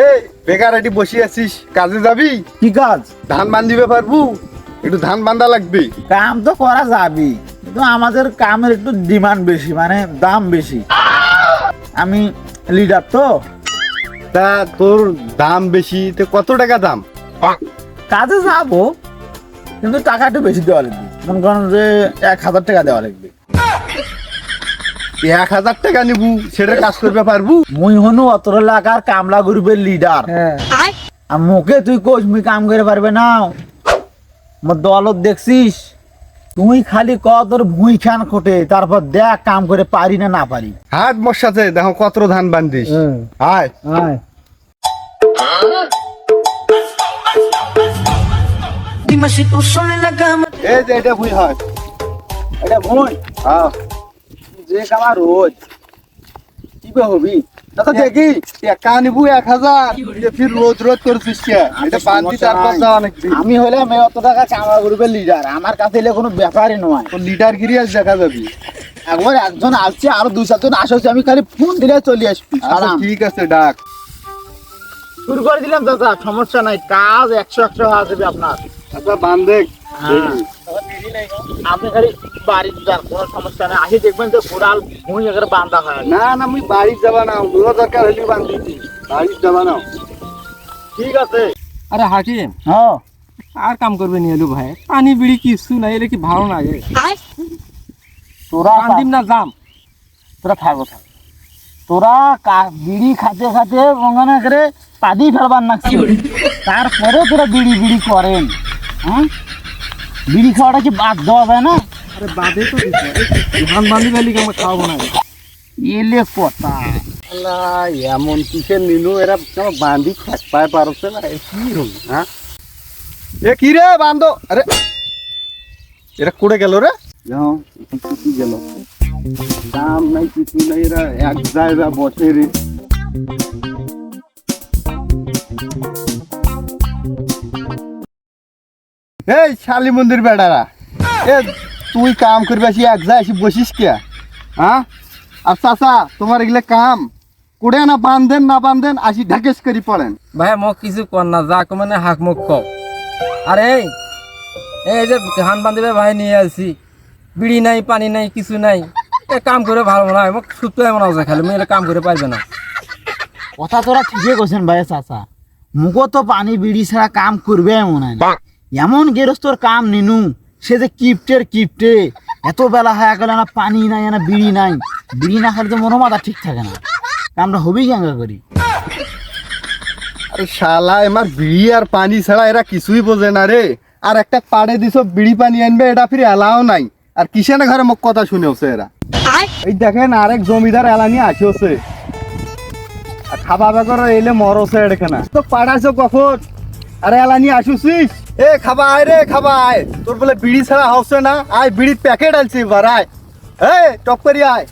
এই বেকার এটি বসে আছিস কাজে যাবি? কি কাজ? ধান বান্ধিবে পারবু? একটু ধান বান্ধা লাগবে। কাম তো করা যাবে কিন্তু আমাদের কামের একটু ডিমান্ড বেশি মানে দাম বেশি। আমি লিডার তো। তা তোর দাম বেশি তো কত টাকা দাম? কাজে যাব কিন্তু টাকা একটু বেশি দেওয়া লাগবে। মনে করেন যে এক হাজার টাকা দেওয়া লাগবে। এক হাজার টাকা নিবু সেটা কাজ করবে পারবু। মুই হনু অতর এলাকার কামলা গ্রুপের লিডার আর মুখে তুই কোচ মুই কাম করে পারবে না। মোর দলত দেখছিস? তুই খালি ক তোর ভুঁই খান খোটে তারপর দেখ কাম করে পারি না না পারি। হাত মোর সাথে দেখো কত ধান বান্ধিস আয়। cama. এই যে এটা ভুই হয়। এটা ভুঁই। হ্যাঁ। যে কামা রোজ। কি বে হবি? দাদা দেখি। টাকা নিবু এক হাজার। ফির রোজ রোজ করছিস কে? এটা বান্ধি তারপর যাওয়া নাকি? আমি এই অত টাকা কামলা গ্রুপের লিডার আমার কাছে এলে কোনো ব্যাপারই নয়। লিডার গিরি আজ দেখা যাবি। একবার একজন আসছে আরও দুই চারজন আসছে আমি খালি ফোন দিলে চলে আসবি। আচ্ছা ঠিক আছে ডাক। শুরু করে দিলাম দাদা। সমস্যা নাই। কাজ একশো একশো আসবে আপনার। আচ্ছা বান্ধে আপনি খালি বাড়ি যান কোনো সমস্যা নেই। আসি দেখবেন যে ভুঁই এখানে বান্ধা হয় না না মুই বাড়ি যাবা না দুটো দরকার হলে বান্ধি বাড়ি যাবা না। ঠিক আছে। আরে হাকিম হ্যাঁ। আর কাম করবে নি এলু ভাই? পানি বিড়ি কিছু নাই এলে কি ভালো লাগে? তোরা কান্দিম না যাম। তোরা থাকো থাক তোরা কা- বিড়ি খাতে খাতে মনে করে পাদি ফেলবার না তারপরে তোরা বিড়ি বিড়ি করেন। হ্যাঁ? বিড়ি খাওয়াটা কি বাদ দেওয়া যায় না? আরে বাদে তো ধান বান্ধি ফেলি আমরা খাওয়াবো না? এলে কথা। আল্লাহ, এমন কিসের নিলু এরা কেন বান্ধি থাক পায় পারছে না? এ কি হল হ্যাঁ? এ কি রে বান্ধ? আরে এরা কুড়ে গেল রে? কি গেল? দাম নাই কিছু নাই এরা এক জায়গা বসে রে। এই শালি মন্দির বেড়ারা। এ তুই কাম করবি আসি এক জায়গায় এসে বসিস কে? হ্যাঁ আর চাচা তোমার এগুলো কাম? কুড়ে না বান্ধেন না বান্ধেন আসি ঢাকেশ করি পড়েন। ভাই মোক কিছু কর না যাক মানে হাক মুখ কও আরে এই এই যে ধান বান্ধিবে ভাই নিয়ে আসছি বিড়ি নাই পানি নাই কিছু নাই। এ কাম করে ভালো না মোক সুতো এমন আছে খালি মেয়েরা কাম করে পারবে না। কথা তোরা ঠিকই করছেন ভাই চাচা। মুখো তো পানি বিড়ি ছাড়া কাম করবে মনে হয় না। এমন গেরস্তর কাম নিনু সে যে কিপ্টের কিপ্টে। এত বেলা হয়ে গেল না পানি নাই না বিড়ি নাই। বিড়ি না খেলে তো মনো মাথা ঠিক থাকে না। কামটা হবেই কেঙ্গা করি? আরে শালা এমার বিড়ি আর পানি ছাড়া এরা কিছুই বোঝে না রে। আর একটা পাড়ে দিছ বিড়ি পানি আনবে এটা ফিরে এলাও নাই। আর কিসে না ঘরে মোক কথা শুনেওছে এরা? এই দেখেন আরেক জমিদার এলানি আসিওছে। আর খাবা বেগর এলে মরছে এখানে তো পাড়াইছো কখন? আরে এলানি আসুছিস? এ, খাবা, আয় রে, খাবা, আয়। তোর বলে বিড়ি ছাড়া হচ্ছে না। আয়, বিড়ির প্যাকেট আনছি বারায় এই, টপ করি, আয়।